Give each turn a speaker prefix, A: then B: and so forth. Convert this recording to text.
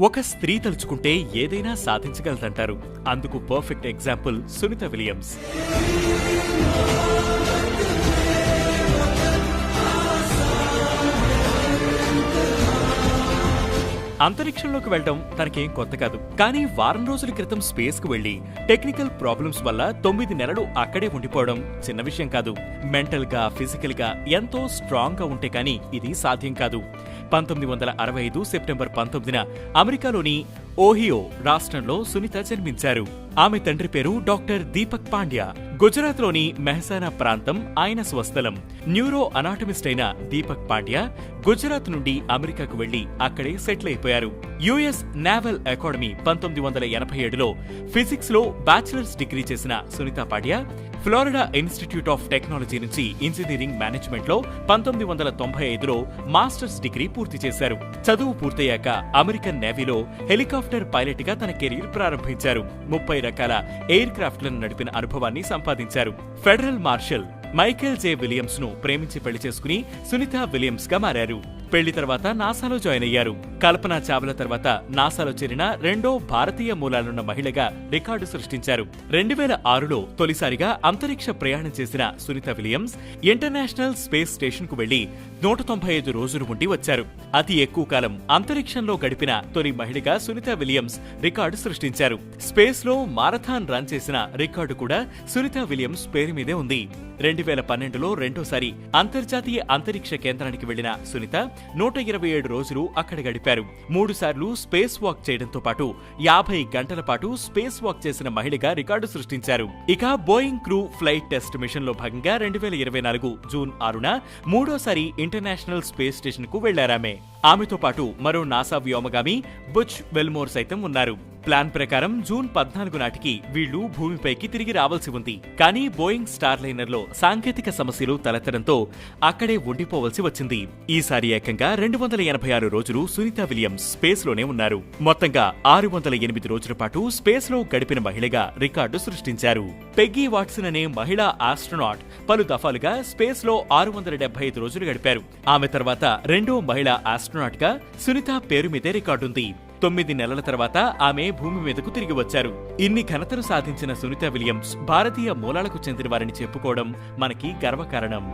A: ఒక స్త్రీ తలుచుకుంటే ఏదైనా సాధించగలదంటారు. అందుకు పర్ఫెక్ట్ ఎగ్జాంపుల్ సునీత విలియమ్స్. అంతరిక్షంలోకి వెళ్ళడం తనకేం కొత్త కాదు. కానీ వారం రోజుల క్రితం స్పేస్కు వెళ్ళి టెక్నికల్ ప్రాబ్లమ్స్ వల్ల తొమ్మిది నెలలు అక్కడే ఉండిపోవడం చిన్న విషయం కాదు. మెంటల్గా ఫిజికల్గా ఎంతో స్ట్రాంగ్గా ఉంటే కానీ ఇది సాధ్యం కాదు. పంతొమ్మిది వందల అరవై ఐదు సెప్టెంబర్ పంతొమ్మిదిన అమెరికాలోని ఓహియో రాష్ట్రంలో సునీత జన్మించారు. ఆమె తండ్రి పేరు డాక్టర్ దీపక్ పాండ్యా. గుజరాత్లోని మెహసానా ప్రాంతం ఆయన స్వస్థలం. న్యూరో అనాటమిస్ట్ అయిన దీపక్ పాండ్యా గుజరాత్ నుండి అమెరికాకు వెళ్ళి అక్కడే సెటిల్ అయిపోయారు. యుఎస్ నేవల్ అకాడమీ పంతొమ్మిది వందల ఎనభై ఏడులో ఫిజిక్స్లో బ్యాచిలర్స్ డిగ్రీ చేసిన Sunita Pandya Florida Institute of Technology నుంచి ఇంజనీరింగ్ మేనేజ్మెంట్లో పంతొమ్మిది వందల తొంభై ఐదులో మాస్టర్స్ డిగ్రీ పూర్తి చేశారు. చదువు పూర్తయ్యాక అమెరికన్ నేవీలో హెలికాప్టర్ పైలట్గా తన కెరీర్ ప్రారంభించారు. ముప్పై రకాల ఎయిర్ క్రాఫ్ట్లను నడిపిన అనుభవాన్ని సంపాదించారు. ఫెడరల్ మార్షల్ మైకేల్ జే విలియమ్స్ను ప్రేమించి పెళ్ళి చేసుకుని సునీత విలియమ్స్గా మారారు. పెళ్ళి తర్వాత నాసాలో జాయిన్ అయ్యారు. కల్పన చావ్లా తర్వాత నాసాలో చేరిన రెండో భారతీయ మూలాలున్న మహిళగా రికార్డు సృష్టించారు. రెండు వేల ఆరులో తొలిసారిగా అంతరిక్ష ప్రయాణం చేసిన సునీత విలియమ్స్ ఇంటర్నేషనల్ స్పేస్ స్టేషన్కు వెళ్ళి నూట తొంభై ఐదు రోజులు ఉండి వచ్చారు. అతి ఎక్కువ కాలం అంతరిక్షంలో గడిపిన తొలి మహిళగా సునీత విలియమ్స్ రికార్డు సృష్టించారు. స్పేస్లో మారథాన్ రన్ చేసిన రికార్డు కూడా సునీత విలియమ్స్ పేరు మీదే ఉంది. రెండు వేల పన్నెండులో రెండోసారి అంతర్జాతీయ అంతరిక్ష కేంద్రానికి వెళ్ళిన సునీత నూట ఇరవై ఏడు రోజులు అక్కడ గడిపారు. మూడు సార్లు స్పేస్ వాక్ చేయడంతో పాటు యాభై గంటల పాటు స్పేస్ వాక్ చేసిన మహిళగా రికార్డు సృష్టించారు. ఇక బోయింగ్ క్రూ ఫ్లైట్ టెస్ట్ మిషన్లో భాగంగా రెండు వేల ఇరవై నాలుగు జూన్ ఆరున మూడోసారి ఇంటర్నేషనల్ స్పేస్ స్టేషన్కు వెళ్ళారామె. ఆమెతో పాటు మరో నాసా వ్యోమగామి బుచ్ వెల్మోర్ సైతం ఉన్నారు. ప్లాన్ ప్రకారం జూన్ పద్నాలుగు నాటికి వీళ్ళు భూమిపైకి తిరిగి రావాల్సి ఉంది. కానీ బోయింగ్ స్టార్ లైనర్లో సాంకేతిక సమస్యలు తలెత్తడంతో అక్కడే ఉండిపోవలసి వచ్చింది. ఈసారి ఏకంగా రెండు వందల ఎనభై ఆరు రోజులు సునీత విలియమ్స్ స్పేస్లోనే ఉన్నారు. మొత్తంగా ఆరు వందల ఎనిమిది రోజుల పాటు స్పేస్లో గడిపిన మహిళగా రికార్డు సృష్టించారు. పెగ్గీ వాట్సన్ అనే మహిళా ఆస్ట్రోనాట్ పలు దఫాలుగా స్పేస్లో ఆరు వందల డెబ్బై ఐదు రోజులు గడిపారు. ఆమె తర్వాత రెండో మహిళా ఆస్ట్రోనాట్గా సునీత పేరు మీదే రికార్డుంది. తొమ్మిది నెలల తర్వాత ఆమె భూమి మీదకు తిరిగి వచ్చారు. ఇన్ని ఘనతను సాధించిన సునీత విలియమ్స్ భారతీయ మూలాలకు చెందినవారని చెప్పుకోవడం మనకి గర్వకారణం.